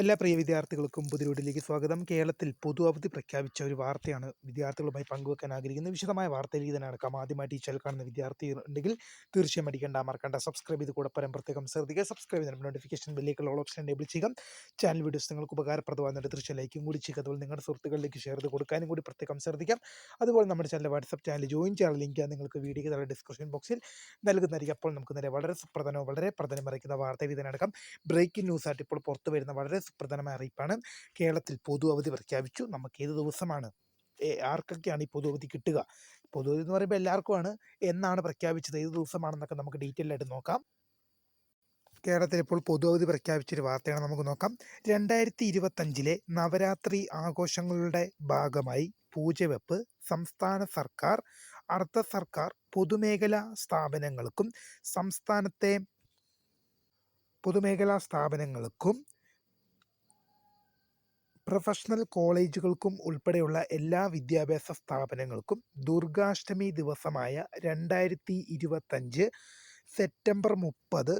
എല്ലാ പ്രിയ വിദ്യാർത്ഥികൾക്കും പുതിരോടിലേക്ക് സ്വാഗതം. കേരളത്തിൽ പൊതു അവധി പ്രഖ്യാപിച്ച ഒരു വാർത്തയാണ് വിദ്യാർത്ഥികളുമായി പങ്കുവെക്കാൻ ആഗ്രഹിക്കുന്നത് വിശദമായ വാർത്തയിലേക്ക് തന്നെ നടക്കാം ആദ്യമായിട്ട് ഈ ചാനൽ കാണുന്ന വിദ്യാർത്ഥി ഉണ്ടെങ്കിൽ തീർച്ചയായും അടിക്കേണ്ട മറക്കണ്ട. സബ്സ്ക്രൈബ് ചെയ്ത് കൂടെ പരം പ്രത്യേകം ശ്രദ്ധിക്കുക. സബ്സ്ക്രൈബ് ചെയ്ത് നോട്ടിഫിക്കേഷൻ ബില്ലേക്കുള്ള ഓൾ ഓപ്ഷൻ എനേബിൾ ചെയ്യുക. ചാനൽ വീഡിയോസ് നിങ്ങൾക്ക് ഉപകാരപ്രദമാകുന്നുണ്ട് തീർച്ചയായും ലൈക്കും കൂടി ചെയ്യുക. അതുപോലെ നിങ്ങളുടെ സുഹൃത്തുക്കളിലേക്ക് ഷെയർ ചെയ്ത് കൊടുക്കാനും കൂടി പ്രത്യേകം ശ്രദ്ധിക്കാം. അതുപോലെ നമ്മുടെ ചാനൽ വാട്സപ്പ് ചാനൽ ജോയിൻ ചെയ്യാൻ ലിങ്ക് നിങ്ങൾക്ക് വീഡിയോ താഴെ ഡിസ്ക്രിപ്ഷൻ ബോക്സിൽ നൽകുന്നതായിരിക്കും. അപ്പോൾ നമുക്ക് നേരെ വളരെ സുപ്രധാനവും വളരെ പ്രധാനം അറിയിക്കുന്ന വാർത്ത ഇതിനടക്കം ബ്രേക്കിംഗ് ന്യൂസ് ആയിട്ട് ഇപ്പോൾ പുറത്തു വരുന്ന വളരെ സുപ്രധാനമായ അറിയിപ്പാണ്. കേരളത്തിൽ പൊതു അവധി പ്രഖ്യാപിച്ചു. നമുക്ക് ഏത് ദിവസമാണ്? ആർക്കൊക്കെയാണ് ഈ പൊതു അവധി കിട്ടുക? പൊതു അവധി എന്ന് പറയുമ്പോൾ എല്ലാവർക്കുമാണ്. എന്നാണ് പ്രഖ്യാപിച്ചത്? ഏത് ദിവസമാണെന്നൊക്കെ നമുക്ക് ഡീറ്റെയിൽ ആയിട്ട് നോക്കാം. കേരളത്തിൽ ഇപ്പോൾ പൊതു അവധി പ്രഖ്യാപിച്ചൊരു വാർത്തയാണ് നമുക്ക് നോക്കാം. രണ്ടായിരത്തി ഇരുപത്തഞ്ചിലെ നവരാത്രി ആഘോഷങ്ങളുടെ ഭാഗമായി പൂജവെപ്പ് സംസ്ഥാന സർക്കാർ അർദ്ധ സർക്കാർ പൊതുമേഖലാ സ്ഥാപനങ്ങൾക്കും സംസ്ഥാനത്തെ പൊതുമേഖലാ സ്ഥാപനങ്ങൾക്കും പ്രൊഫഷണൽ കോളേജുകൾക്കും ഉൾപ്പെടെയുള്ള എല്ലാ വിദ്യാഭ്യാസ സ്ഥാപനങ്ങൾക്കും ദുർഗാഷ്ടമി ദിവസമായ രണ്ടായിരത്തി ഇരുപത്തഞ്ച് സെപ്റ്റംബർ മുപ്പത്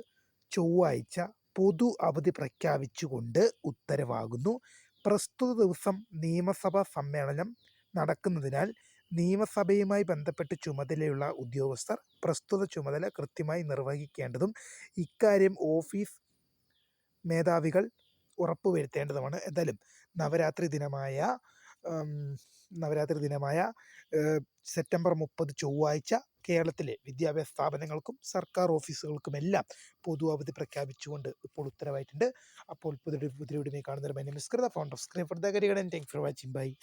ചൊവ്വാഴ്ച പൊതു അവധി പ്രഖ്യാപിച്ചുകൊണ്ട് ഉത്തരവാകുന്നു. പ്രസ്തുത ദിവസം നിയമസഭാ സമ്മേളനം നടക്കുന്നതിനാൽ നിയമസഭയുമായി ബന്ധപ്പെട്ട് ചുമതലയുള്ള ഉദ്യോഗസ്ഥർ പ്രസ്തുത ചുമതല കൃത്യമായി നിർവഹിക്കേണ്ടതും ഇക്കാര്യം ഓഫീസ് മേധാവികൾ ഉറപ്പുവരുത്തേണ്ടതുമാണ്. എന്തായാലും നവരാത്രി ദിനമായ നവരാത്രി ദിനമായ സെപ്റ്റംബർ മുപ്പത് ചൊവ്വാഴ്ച കേരളത്തിലെ വിദ്യാഭ്യാസ സ്ഥാപനങ്ങൾക്കും സർക്കാർ ഓഫീസുകൾക്കുമെല്ലാം പൊതു അവധി പ്രഖ്യാപിച്ചുകൊണ്ട് ഇപ്പോൾ ഉത്തരവായിട്ടുണ്ട്. അപ്പോൾ പുതിയ പുതിയ കാണുന്നതിന് my name is Kritha screen for the കരികടൻ thank for watching by